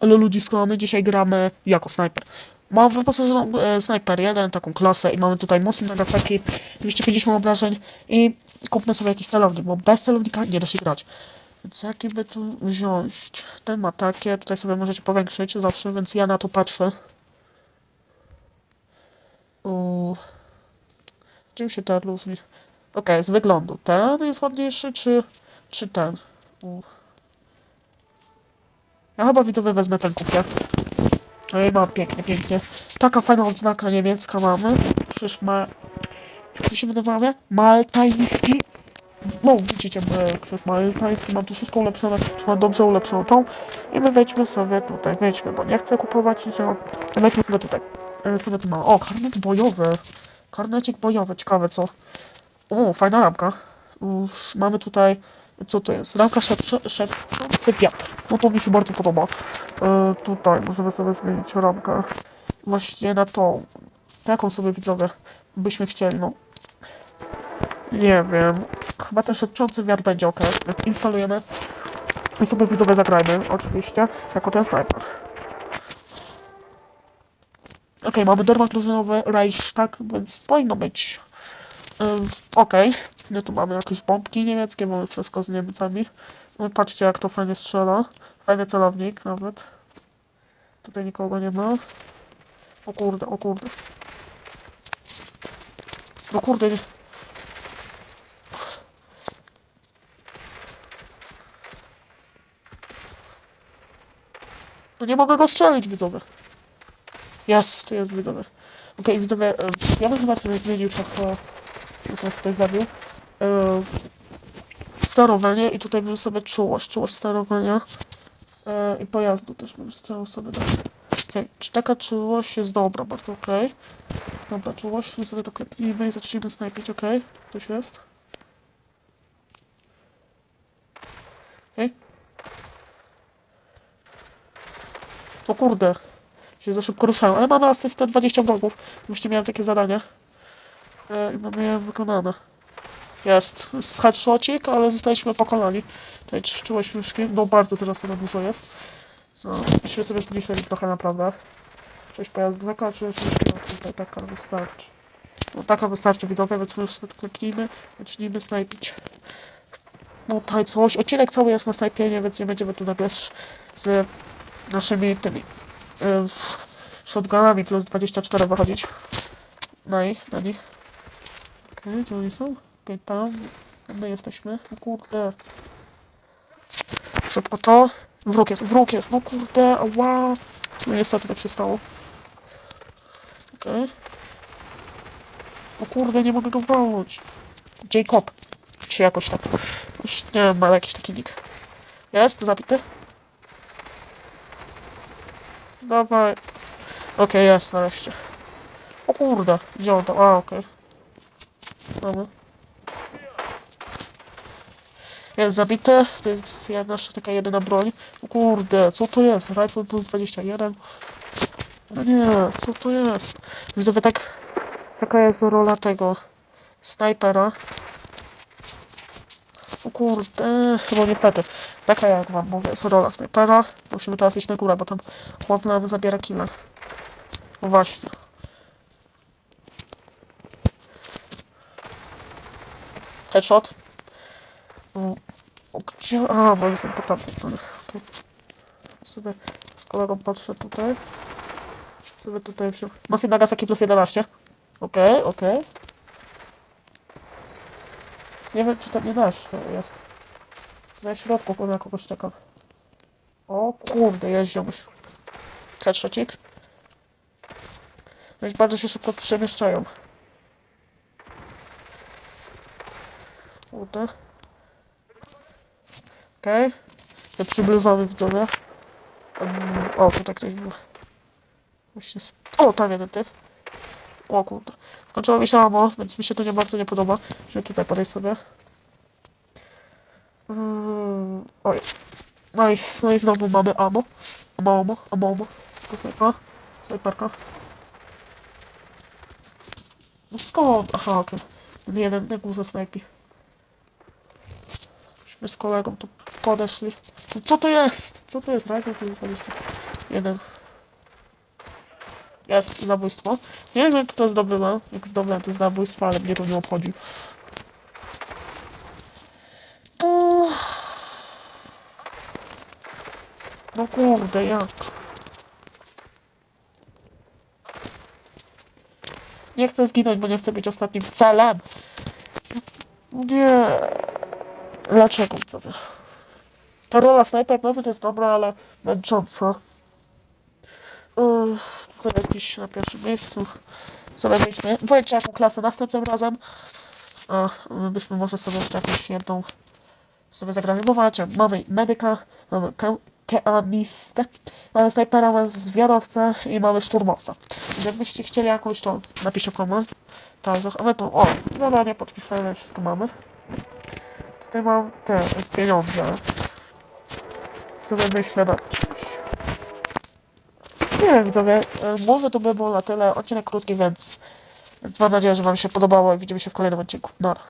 Ale ludzisko, my dzisiaj gramy jako snajper. Mam wyposażoną e, snajper 1, taką klasę i mamy tutaj Mosin Nagasaki, 250 obrażeń i kupmy sobie jakiś celownik, bo bez celownika nie da się grać. Więc jaki by tu wziąć? Ten ma takie, tutaj sobie możecie powiększyć zawsze, więc ja na to patrzę. U... Czym się ten różni? Okej, z wyglądu. Ten jest ładniejszy, czy, czy ten? U... Ja chyba widzowie wezmę ten kupię. No i mam pięknie, pięknie. Taka fajna odznaka niemiecka mamy. Przecież ma... Jak to się wydawało? Maltański. No, widzicie, e, krzyż maltański. Mam tu wszystko ulepszone. Mam dobrze ulepszoną tą. I my wejdźmy sobie tutaj. Wejdźmy, bo nie chcę kupować niczego. Wejdźmy sobie tutaj. E, Co my tu mamy? O, karnet bojowy. Karnecik bojowy. Ciekawe co. O, fajna ramka. Uff, mamy tutaj... Co to jest? Szepcze, szepczący wiatr. No to mi się bardzo podoba. E, tutaj możemy sobie zmienić ramkę. Właśnie na tą. Taką sobie widzowie byśmy chcieli, no. Nie wiem. Chyba ten szepczący wiatr będzie ok. Instalujemy i sobie widzowie zagrajmy, oczywiście, jako ten snajper. Okej, mamy dermat drużynowy, Reich, tak, więc powinno być. Ym, Okej, no tu mamy jakieś bombki niemieckie, mamy wszystko z Niemcami. No, patrzcie jak to fajnie strzela. Fajny celownik nawet. Tutaj nikogo nie ma. O kurde, o kurde. O kurde, nie. No nie mogę go strzelić, widzowie. Jest, jest, widzowie. Okej, widzowie, e, ja bym chyba sobie zmienił trochę, już nas tutaj zabił, sterowanie i tutaj bym sobie czułość, czułość sterowania e, i pojazdu też bym chciał sobie dać. Okej, czy taka czułość jest dobra, bardzo okej. Dobra, czułość, my sobie to kliknijmy i zacznijmy snajpić, okej. Ktoś jest. Okej. O kurde, się za szybko ruszają, ale mamy asystę 20 wrogów. Właśnie miałem takie zadanie. E, I mamy je wykonane. Jest. Headshotcik, ale zostaliśmy pokonani. Tutaj czułość myszki. No bardzo teraz ona dużo jest. Co? Myśmy sobie zmniejszyli trochę naprawdę. Cześć pojazd zakończy, tutaj taka wystarczy. No taka wystarczy widzowie, więc my już sobie kliknijmy. Zacznijmy snajpić. No tutaj coś. Odcinek cały jest na snajpienie, więc nie będziemy tu nagle z, naszymi tymi y, shotgunami plus 24 wychodzić. Na ich, na nich. Okej, gdzie oni są? Okej, tam. My jesteśmy. No kurde. Szybko to. Wróg jest, wróg jest. No kurde, ała. No niestety tak się stało. Okej. O kurde, nie mogę go walnąć. Jacob. Czy jakoś tak. Nie wiem, ale jakiś taki nick. Jest? Zabity? Dawaj. Okej, jest nareszcie. O kurde, gdzie on tam? A, okej. Mamy. Jest zabity. To jest nasza taka jedyna broń. O kurde, co to jest? Rifle plus 21. No nie, co to jest? Widzowie, tak... Taka jest rola tego... Snajpera. O kurde, chyba niestety. Taka jak wam mówię, jest rola snajpera. Musimy teraz iść na górę, bo tam chłop nam zabiera killa. No właśnie. Headshot. Gdzie? A, bo jestem po tamtej stronie. Okay. Sobie z kolegą patrzę tutaj. Sobie tutaj wziął. Masy Nagasaki plus 11. Okej, okay, okej. Okay. Nie wiem, czy to nie nasz jest. Na środku chyba kogoś czekam. O kurde, jest ziomuś. Headshotcik. No już bardzo się szybko przemieszczają. Kurde. Okej. Okay. Ja przybliżamy widzowie. Um, o, tutaj ktoś był. Właśnie... O, tam jeden typ. O kurde. Skończyło mi się ammo, więc mi się to nie bardzo nie podoba. Że tutaj podejść sobie. Oj. Nice, no i znowu mamy ammo. Ammo, ammo, ammo, ammo. Tylko snajpa. Snajperka. No skąd? Aha, okej. Okay. Jeden na górze snajpi. Z kolegą tu podeszli. Co to jest? Co to jest? 20. jeden. Jest zabójstwo. Nie wiem, jak to zdobyłem. Jak zdobyłem to zabójstwo, ale mnie to nie obchodzi. No kurde, jak? Nie chcę zginąć, bo nie chcę być ostatnim celem. Nie. Dlaczego sobie? Ta rola snajper nowy to jest dobra, ale męcząca. Yy, tutaj jakiś na pierwszym miejscu. Sobie wejdźmy. Jaką klasę następnym razem. A, my byśmy może sobie jeszcze jakąś jedną sobie zagrali. Bo mamy medyka, mamy ke- keamistę, mamy snajpera, mamy zwiadowcę i mamy szturmowca. Jakbyście chcieli jakąś, to napiszcie komentarz. Ale to, o, zadanie podpisane, wszystko mamy. Tutaj mam te pieniądze. Sobie myślę nad czymś. Nie wiem, e, może to by było na tyle. Odcinek krótki, więc, więc mam nadzieję, że wam się podobało i widzimy się w kolejnym odcinku. Nara.